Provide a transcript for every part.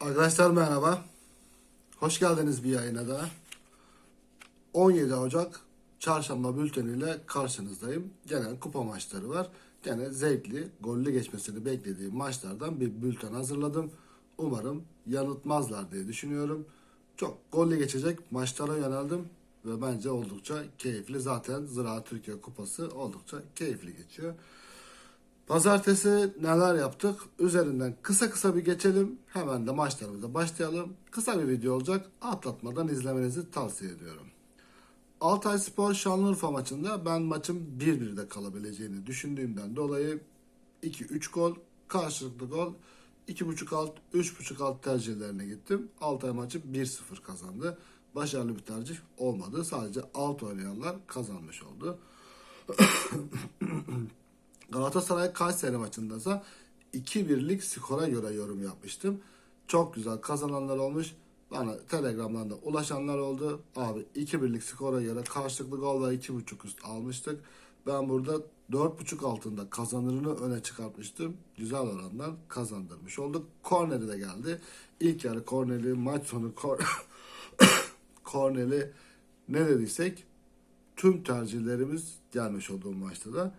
Arkadaşlar merhaba. Hoş geldiniz bir yayına daha. 17 Ocak çarşamba bülteniyle karşınızdayım. Gene kupa maçları var. Gene zevkli, gollü geçmesini beklediğim maçlardan bir bülten hazırladım. Umarım yanıltmazlar diye düşünüyorum. Çok gollü geçecek maçlara yöneldim ve bence oldukça keyifli. Zaten Ziraat Türkiye Kupası oldukça keyifli geçiyor. Pazartesi neler yaptık? Üzerinden kısa kısa bir geçelim. Hemen de maçlarımıza başlayalım. Kısa bir video olacak. Atlatmadan izlemenizi tavsiye ediyorum. Altay Spor Şanlıurfa maçında ben maçın 1-1'de kalabileceğini düşündüğümden dolayı 2-3 gol, karşılıklı gol, 2.5 alt, 3.5 alt tercihlerine gittim. Altay maçı 1-0 kazandı. Başarılı bir tercih olmadı. Sadece alt oynayanlar kazanmış oldu. Galatasaray Kayseri maçındaysa 2-1'lik skora göre yorum yapmıştım. Çok güzel kazananlar olmuş. Bana Telegram'dan da ulaşanlar oldu. Abi 2-1'lik skora göre karşılıklı gol ve 2.5 üst almıştık. Ben burada 4.5 altında kazanırını öne çıkartmıştım. Güzel orandan kazandırmış olduk. Korneri de geldi. İlk yarı korneri, maç sonu kor korneri ne dediysek tüm tercihlerimiz gelmiş olduğu maçta da.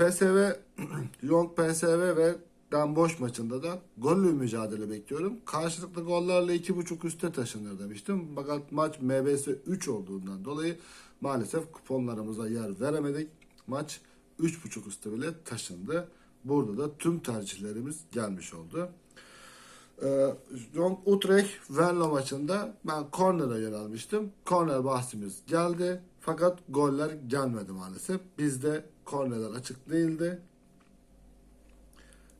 PSV, Young PSV ve Den Boş maçında da gollü mücadele bekliyorum. Karşılıklı gollerle 2.5 üste taşınır demiştim. Fakat maç MBS 3 olduğundan dolayı maalesef kuponlarımıza yer veremedik. Maç 3.5 üste bile taşındı. Burada da tüm tercihlerimiz gelmiş oldu. Ee, Jong Utrecht Venlo maçında ben kornere yönelmiştim. Korner bahsimiz geldi. Fakat goller gelmedi maalesef. Bizde kornerler açık değildi.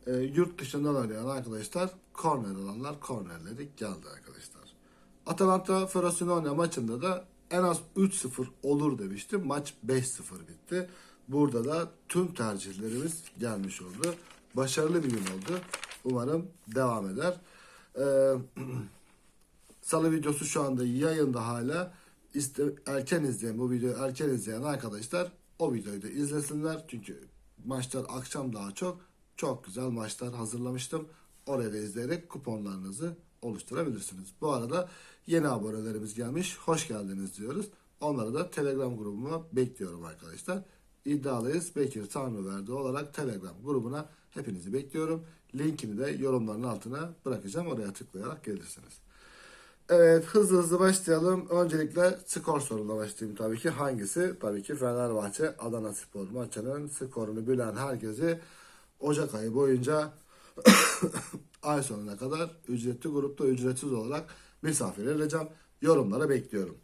Ee, yurt dışından oynayan arkadaşlar korner alanlar kornerleri geldi arkadaşlar. Atalanta Frosinone maçında da en az 3-0 olur demiştim. Maç 5-0 bitti. Burada da tüm tercihlerimiz gelmiş oldu. Başarılı bir gün oldu. Umarım devam eder. Ee, Salı videosu şu anda yayında hala. İste, erken izleyen, bu videoyu erken izleyen arkadaşlar o videoyu da izlesinler. Çünkü maçlar akşam daha çok. Çok güzel maçlar hazırlamıştım. Oraya da izleyerek kuponlarınızı oluşturabilirsiniz. Bu arada yeni abonelerimiz gelmiş. Hoş geldiniz diyoruz. Onları da Telegram grubuma bekliyorum arkadaşlar. İddialıyız. Bekir Tanrıverdi olarak Telegram grubuna hepinizi bekliyorum. Linkini de yorumların altına bırakacağım. Oraya tıklayarak gelirsiniz. Evet hızlı hızlı başlayalım. Öncelikle skor sorununa başlayayım tabii ki. Hangisi? Tabii ki Fenerbahçe Adana Spor maçının skorunu bilen herkesi Ocak ayı boyunca ay sonuna kadar ücretli grupta ücretsiz olarak misafir edeceğim. Yorumlara bekliyorum.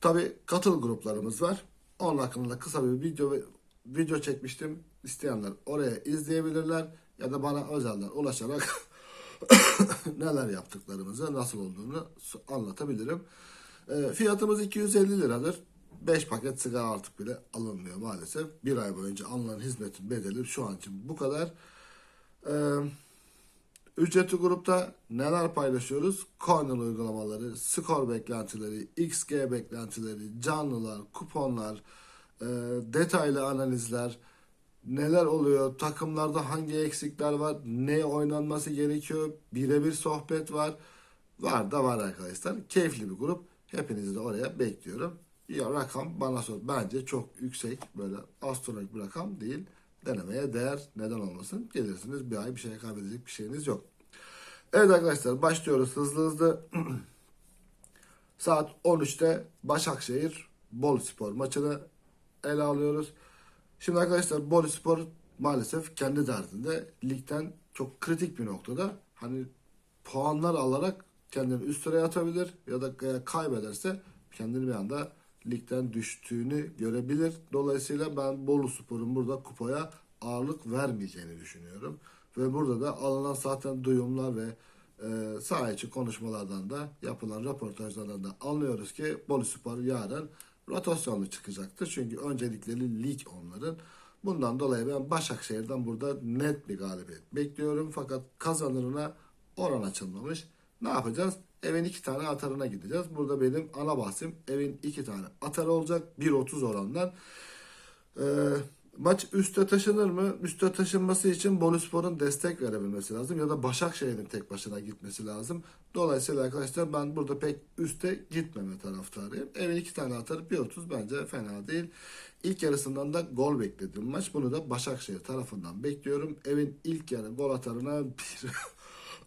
Tabii katıl gruplarımız var. Onun hakkında da kısa bir video video çekmiştim. İsteyenler oraya izleyebilirler ya da bana özelden ulaşarak neler yaptıklarımızı, nasıl olduğunu anlatabilirim. E, fiyatımız 250 liradır. 5 paket sigara artık bile alınmıyor maalesef. Bir ay boyunca alınan hizmetin bedeli şu an için bu kadar. E, ücretli grupta neler paylaşıyoruz? Corner uygulamaları, skor beklentileri, XG beklentileri, canlılar, kuponlar, e, detaylı analizler, neler oluyor, takımlarda hangi eksikler var, ne oynanması gerekiyor, birebir sohbet var. Var da var arkadaşlar. Keyifli bir grup. Hepinizi de oraya bekliyorum. Ya rakam bana sor. Bence çok yüksek böyle astronomik bir rakam değil. Denemeye değer. Neden olmasın? Gelirsiniz bir ay bir şey kaybedecek bir şeyiniz yok. Evet arkadaşlar başlıyoruz hızlı hızlı. Saat 13'te Başakşehir Bolu Spor maçını ele alıyoruz. Şimdi arkadaşlar Bolu Spor maalesef kendi derdinde ligden çok kritik bir noktada. Hani puanlar alarak kendini üst sıraya atabilir ya da kaybederse kendini bir anda ligden düştüğünü görebilir. Dolayısıyla ben Bolu Spor'un burada kupaya ağırlık vermeyeceğini düşünüyorum. Ve burada da alınan zaten duyumlar ve e, saha konuşmalardan da yapılan röportajlardan da anlıyoruz ki Bolu Spor yarın rotasyonlu çıkacaktır. Çünkü öncelikleri lig onların. Bundan dolayı ben Başakşehir'den burada net bir galibiyet bekliyorum. Fakat kazanırına oran açılmamış. Ne yapacağız? Evin iki tane atarına gideceğiz. Burada benim ana bahsim evin iki tane atarı olacak. 1.30 orandan. Ee, Maç üste taşınır mı? Üste taşınması için Boluspor'un destek verebilmesi lazım ya da Başakşehir'in tek başına gitmesi lazım. Dolayısıyla arkadaşlar ben burada pek üste gitmeme taraftarıyım. Evin iki tane atar 1.30 bence fena değil. İlk yarısından da gol beklediğim maç. Bunu da Başakşehir tarafından bekliyorum. Evin ilk yarı gol atarına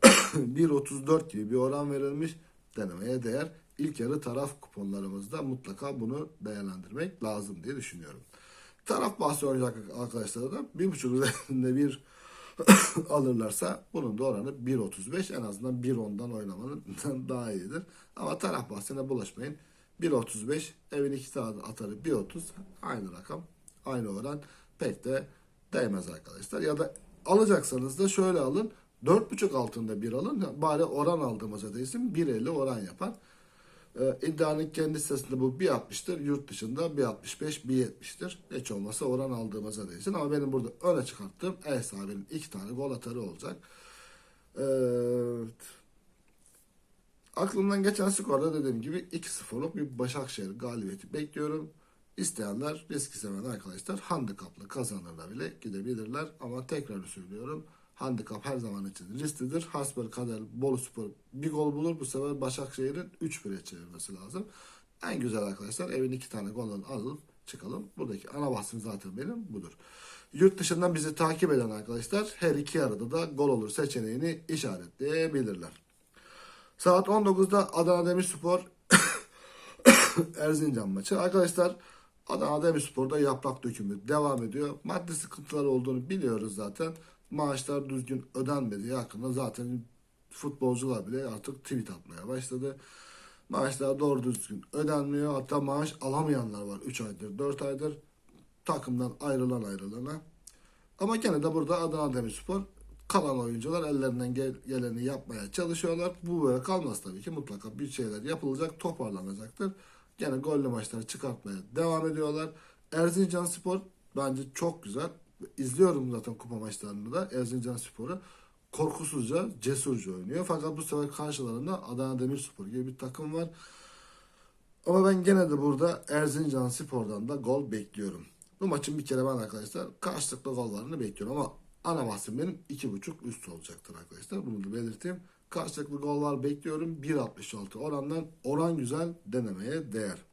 1.34 gibi bir oran verilmiş. Denemeye değer. İlk yarı taraf kuponlarımızda mutlaka bunu değerlendirmek lazım diye düşünüyorum. Taraf bahsi oynayacak arkadaşlara da bir buçuk üzerinde bir alırlarsa bunun da oranı 1.35 en azından 1.10'dan oynamanın daha iyidir. Ama taraf bahsine bulaşmayın. 1.35 evin iki tane atarı 1.30 aynı rakam aynı oran pek de değmez arkadaşlar. Ya da alacaksanız da şöyle alın 4.5 altında bir alın bari oran aldığımıza değilsin 1.50 oran yapar. Ee, iddianın kendi sitesinde bu 1.60'tır. Yurt dışında 1.65, 1.70'tir. Hiç olmazsa oran aldığımıza değilsin. Ama benim burada öne çıkarttığım ev sahibinin iki tane gol atarı olacak. Evet. Aklımdan geçen skorda dediğim gibi 2-0'lık bir Başakşehir galibiyeti bekliyorum. İsteyenler, riski seven arkadaşlar handikaplı kazanırlar bile gidebilirler. Ama tekrar söylüyorum. Handikap her zaman için risklidir. Hasbel kader Boluspor bir gol bulur. Bu sefer Başakşehir'in 3-1'e çevirmesi lazım. En güzel arkadaşlar evin iki tane golünü alıp çıkalım. Buradaki ana bahsim zaten benim budur. Yurt dışından bizi takip eden arkadaşlar her iki yarıda da gol olur seçeneğini işaretleyebilirler. Saat 19'da Adana Demirspor Erzincan maçı. Arkadaşlar Adana Demirspor'da yaprak dökümü devam ediyor. Maddi sıkıntılar olduğunu biliyoruz zaten. Maaşlar düzgün ödenmediği hakkında zaten futbolcular bile artık tweet atmaya başladı. Maaşlar doğru düzgün ödenmiyor. Hatta maaş alamayanlar var 3 aydır 4 aydır. Takımdan ayrılan ayrılana. Ama gene de burada Adana Demirspor kalan oyuncular ellerinden gel- geleni yapmaya çalışıyorlar. Bu böyle kalmaz tabii ki. Mutlaka bir şeyler yapılacak, toparlanacaktır. Gene gollü maçları çıkartmaya devam ediyorlar. Erzincan Spor bence çok güzel. İzliyorum zaten kupa maçlarını da Erzincan Spor'u. Korkusuzca, cesurca oynuyor. Fakat bu sefer karşılarında Adana Demirspor gibi bir takım var. Ama ben gene de burada Erzincan Spor'dan da gol bekliyorum. Bu maçın bir kere ben arkadaşlar karşılıklı gollarını bekliyorum ama ana bahsim benim 2.5 üst olacaktır arkadaşlar. Bunu da belirteyim. Karşılıklı gollar bekliyorum. 1.66 orandan oran güzel denemeye değer.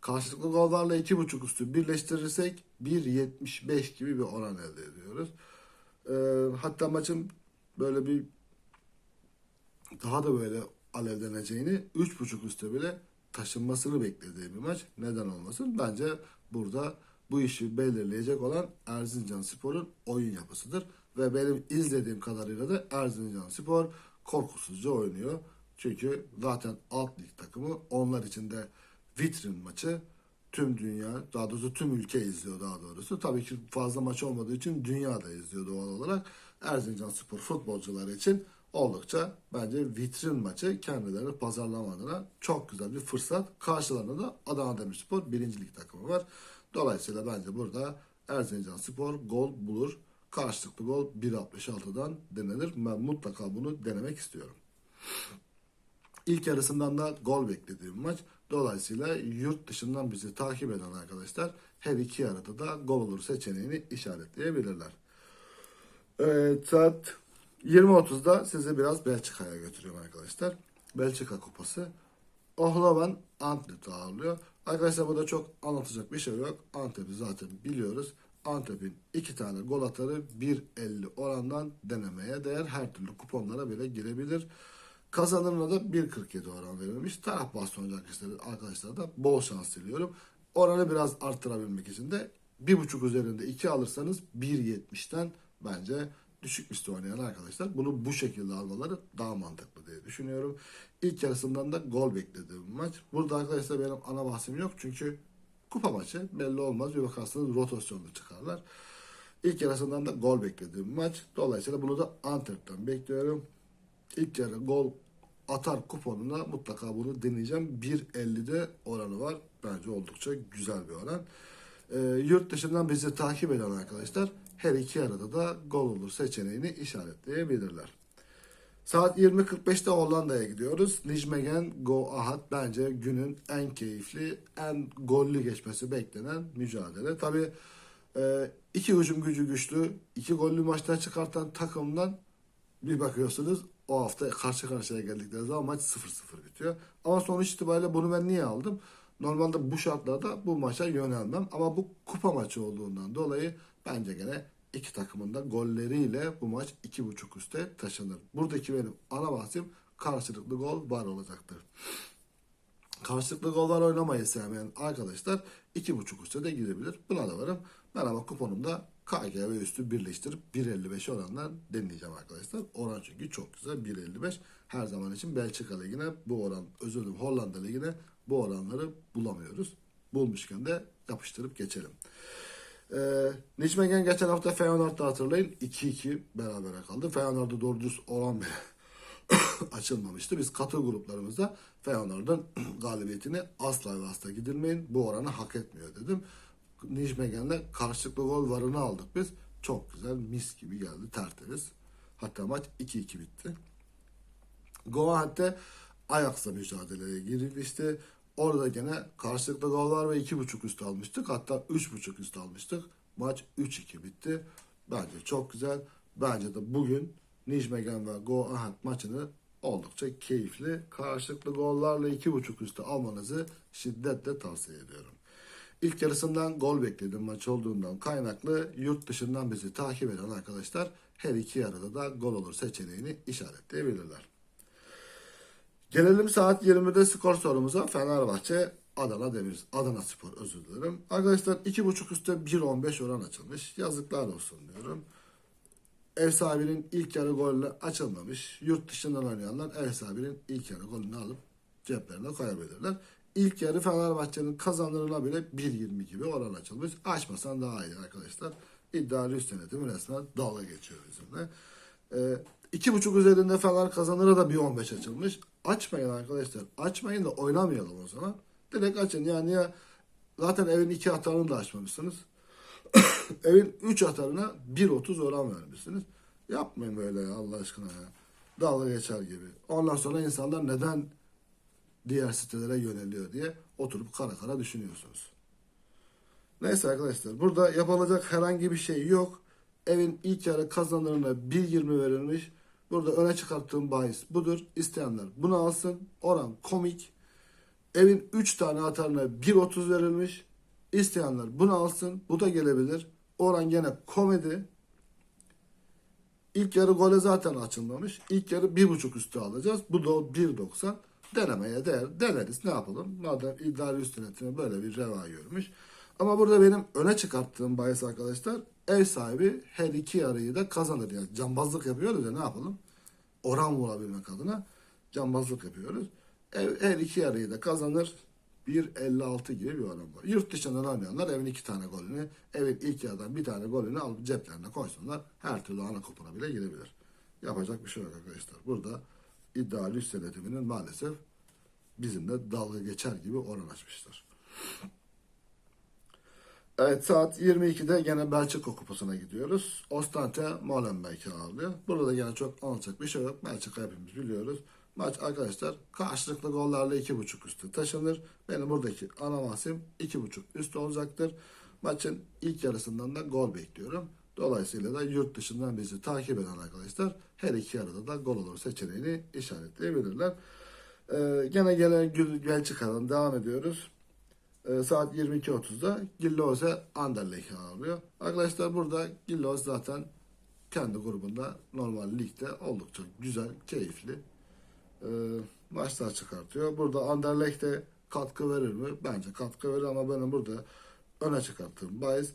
Karşılıklı gollarla 2.5 üstü birleştirirsek 1.75 gibi bir oran elde ediyoruz. Ee, hatta maçın böyle bir daha da böyle alevleneceğini 3.5 üstte bile taşınmasını beklediğim bir maç. Neden olmasın? Bence burada bu işi belirleyecek olan Erzincan Spor'un oyun yapısıdır. Ve benim izlediğim kadarıyla da Erzincan Spor korkusuzca oynuyor. Çünkü zaten alt lig takımı onlar için de vitrin maçı tüm dünya daha doğrusu tüm ülke izliyor daha doğrusu. Tabii ki fazla maç olmadığı için dünya da izliyor doğal olarak. Erzincan Spor futbolcuları için oldukça bence vitrin maçı kendilerini pazarlama adına çok güzel bir fırsat. Karşılarında da Adana Demirspor birincilik takımı var. Dolayısıyla bence burada Erzincan Spor gol bulur. Karşılıklı gol 1.66'dan denenir. Ben mutlaka bunu denemek istiyorum. İlk yarısından da gol beklediğim maç. Dolayısıyla yurt dışından bizi takip eden arkadaşlar her iki yarıda da gol olur seçeneğini işaretleyebilirler. Evet, saat 20.30'da sizi biraz Belçika'ya götürüyorum arkadaşlar. Belçika Kupası. Ohlavan Antep'i ağırlıyor. Arkadaşlar burada çok anlatacak bir şey yok. Antep'i zaten biliyoruz. Antep'in iki tane gol atarı 1.50 orandan denemeye değer. Her türlü kuponlara bile girebilir. Kazanımına da 1.47 oran verilmiş. Taraf bahsi oynayacak arkadaşlar, da bol şans diliyorum. Oranı biraz arttırabilmek için de 1.5 üzerinde 2 alırsanız 1.70'ten bence düşük üstü oynayan arkadaşlar bunu bu şekilde almaları daha mantıklı diye düşünüyorum. İlk yarısından da gol beklediğim maç. Burada arkadaşlar benim ana bahsim yok çünkü kupa maçı belli olmaz. Bir bakarsınız rotasyonda çıkarlar. İlk yarısından da gol beklediğim maç. Dolayısıyla bunu da Antep'ten bekliyorum. İlk yarı gol atar kuponuna mutlaka bunu deneyeceğim. 1.50'de oranı var. Bence oldukça güzel bir oran. Ee, yurt dışından bizi takip eden arkadaşlar her iki yarıda da gol olur seçeneğini işaretleyebilirler. Saat 20.45'te Hollanda'ya gidiyoruz. Nijmegen Go Ahat bence günün en keyifli, en gollü geçmesi beklenen mücadele. Tabi Ee, iki hücum gücü güçlü, iki gollü maçlar çıkartan takımdan bir bakıyorsunuz o hafta karşı karşıya geldikleri zaman maç 0-0 bitiyor. Ama sonuç itibariyle bunu ben niye aldım? Normalde bu şartlarda bu maça yönelmem. Ama bu kupa maçı olduğundan dolayı bence gene iki takımın da golleriyle bu maç 2.5 üste taşınır. Buradaki benim ana bahsim karşılıklı gol var olacaktır. Karşılıklı gollar oynamayı sevmeyen arkadaşlar 2.5 üstte de gidebilir. Buna da varım. Ben ama kuponumda KG üstü birleştirip 1.55 orandan deneyeceğim arkadaşlar. Oran çünkü çok güzel 1.55. Her zaman için Belçika Ligi'ne bu oran, özür dilerim Hollanda Ligi'ne bu oranları bulamıyoruz. Bulmuşken de yapıştırıp geçelim. Ee, Nijmegen geçen hafta Feyenoord'da hatırlayın 2-2 berabere kaldı. Feyenoord'da doğru düz oran bile açılmamıştı. Biz katı gruplarımızda Feyenoord'un galibiyetini asla ve asla gidilmeyin. Bu oranı hak etmiyor dedim. Nijmegen'de karşılıklı gol varını aldık biz. Çok güzel mis gibi geldi tertemiz. Hatta maç 2-2 bitti. Goahat'te Ajax'la mücadeleye girilmişti. Orada gene karşılıklı gol var ve 2.5 üst almıştık. Hatta 3.5 üst almıştık. Maç 3-2 bitti. Bence çok güzel. Bence de bugün Nijmegen ve Go Ahead maçını oldukça keyifli. Karşılıklı gollarla 2.5 üstü almanızı şiddetle tavsiye ediyorum. İlk yarısından gol bekledim maç olduğundan kaynaklı yurt dışından bizi takip eden arkadaşlar her iki yarıda da gol olur seçeneğini işaretleyebilirler. Gelelim saat 20'de skor sorumuza Fenerbahçe Adana Demir Adana Spor özür dilerim. Arkadaşlar 2.5 üstte 1.15 oran açılmış. Yazıklar olsun diyorum. Ev sahibinin ilk yarı golü açılmamış. Yurt dışından oynayanlar ev sahibinin ilk yarı golünü alıp ceplerine koyabilirler. İlk yarı Fenerbahçe'nin kazanırına bile 1.20 gibi oran açılmış. Açmasan daha iyi arkadaşlar. İddialı üst yönetimi resmen dalga geçiyor bizimle. Ee, iki buçuk üzerinde Fener kazanıra da bir 15 açılmış. Açmayın arkadaşlar. Açmayın da oynamayalım o zaman. Direkt açın. Yani ya zaten evin iki atarını da açmamışsınız. evin 3 atarına 1.30 oran vermişsiniz. Yapmayın böyle ya Allah aşkına ya. Dalga geçer gibi. Ondan sonra insanlar neden diğer sitelere yöneliyor diye oturup kara kara düşünüyorsunuz. Neyse arkadaşlar burada yapılacak herhangi bir şey yok. Evin ilk yarı kazanırına 1.20 verilmiş. Burada öne çıkarttığım bahis budur. İsteyenler bunu alsın. Oran komik. Evin 3 tane atarına 1.30 verilmiş. İsteyenler bunu alsın. Bu da gelebilir. Oran gene komedi. İlk yarı gole zaten açılmamış. İlk yarı 1.5 üstü alacağız. Bu da 1.90. Denemeye değer. Deneriz. Ne yapalım? Madem idari üst yönetimi böyle bir reva görmüş. Ama burada benim öne çıkarttığım bahis arkadaşlar ev sahibi her iki yarıyı da kazanır. Yani cambazlık yapıyoruz ya ne yapalım? Oran vurabilmek adına cambazlık yapıyoruz. Ev, her iki yarıyı da kazanır. 1.56 gibi bir oran var. Yurt dışından oynayanlar evin iki tane golünü, evin ilk yarıdan bir tane golünü alıp ceplerine koysunlar. Her türlü ana kupona bile girebilir. Yapacak bir şey yok arkadaşlar. Burada iddialı üst yönetiminin maalesef bizimle dalga geçer gibi oran açmışlar. Evet saat 22'de gene Belçika kupasına gidiyoruz. Ostante Molenbeek'i ağırlıyor. Burada da gene çok anlatacak bir şey yok. Belçika hepimiz biliyoruz. Maç arkadaşlar karşılıklı gollarla 2.5 üstü taşınır. Benim buradaki ana mahsim 2.5 üstü olacaktır. Maçın ilk yarısından da gol bekliyorum. Dolayısıyla da yurt dışından bizi takip eden arkadaşlar her iki yarıda da gol olur seçeneğini işaretleyebilirler. Ee, gene gelen Belçika'dan devam ediyoruz. Ee, saat 22.30'da Gillose Anderlecht'i ağırlıyor. Arkadaşlar burada Gillose zaten kendi grubunda normal ligde oldukça güzel, keyifli e, maçlar çıkartıyor. Burada Anderlecht'e katkı verir mi? Bence katkı verir ama benim burada öne çıkarttığım bahis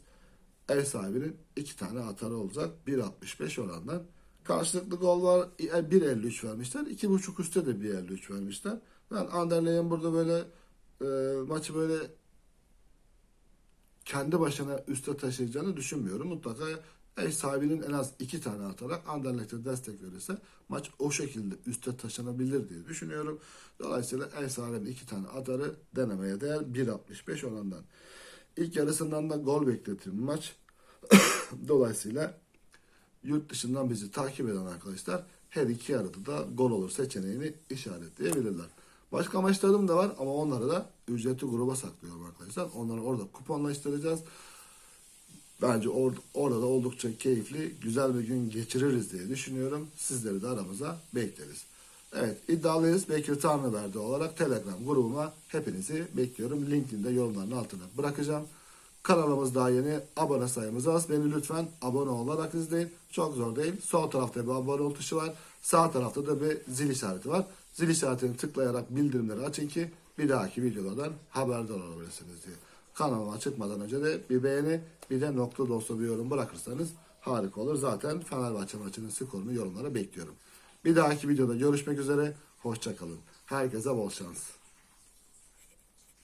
ev sahibinin iki tane atarı olacak. 1.65 orandan. Karşılıklı gol var. 1.53 vermişler. 2.5 üstte de 1.53 vermişler. Ben Anderlecht'in burada böyle e, maçı böyle kendi başına üste taşıyacağını düşünmüyorum. Mutlaka ev sahibinin en az iki tane atarak Anderlecht'e destek verirse maç o şekilde üste taşınabilir diye düşünüyorum. Dolayısıyla ev sahibinin iki tane atarı denemeye değer 1.65 orandan. İlk yarısından da gol bekletiyorum maç. Dolayısıyla yurt dışından bizi takip eden arkadaşlar her iki yarıda da gol olur seçeneğini işaretleyebilirler. Başka maçlarım da var ama onları da ücretli gruba saklıyorum arkadaşlar. Onları orada kuponlaştıracağız. Bence or- orada da oldukça keyifli, güzel bir gün geçiririz diye düşünüyorum. Sizleri de aramıza bekleriz. Evet iddialıyız. Bekir Tanrıverdi olarak Telegram grubuma hepinizi bekliyorum. Linkini de yorumların altına bırakacağım. Kanalımız daha yeni. Abone sayımız az. Beni lütfen abone olarak izleyin. Çok zor değil. Sol tarafta bir abone ol tuşu var. Sağ tarafta da bir zil işareti var. Zil işaretini tıklayarak bildirimleri açın ki bir dahaki videolardan haberdar olabilirsiniz diye. Kanalıma çıkmadan önce de bir beğeni bir de nokta dolusu bir yorum bırakırsanız harika olur. Zaten Fenerbahçe maçının skorunu yorumlara bekliyorum. Bir dahaki videoda görüşmek üzere. Hoşçakalın. Herkese bol şans.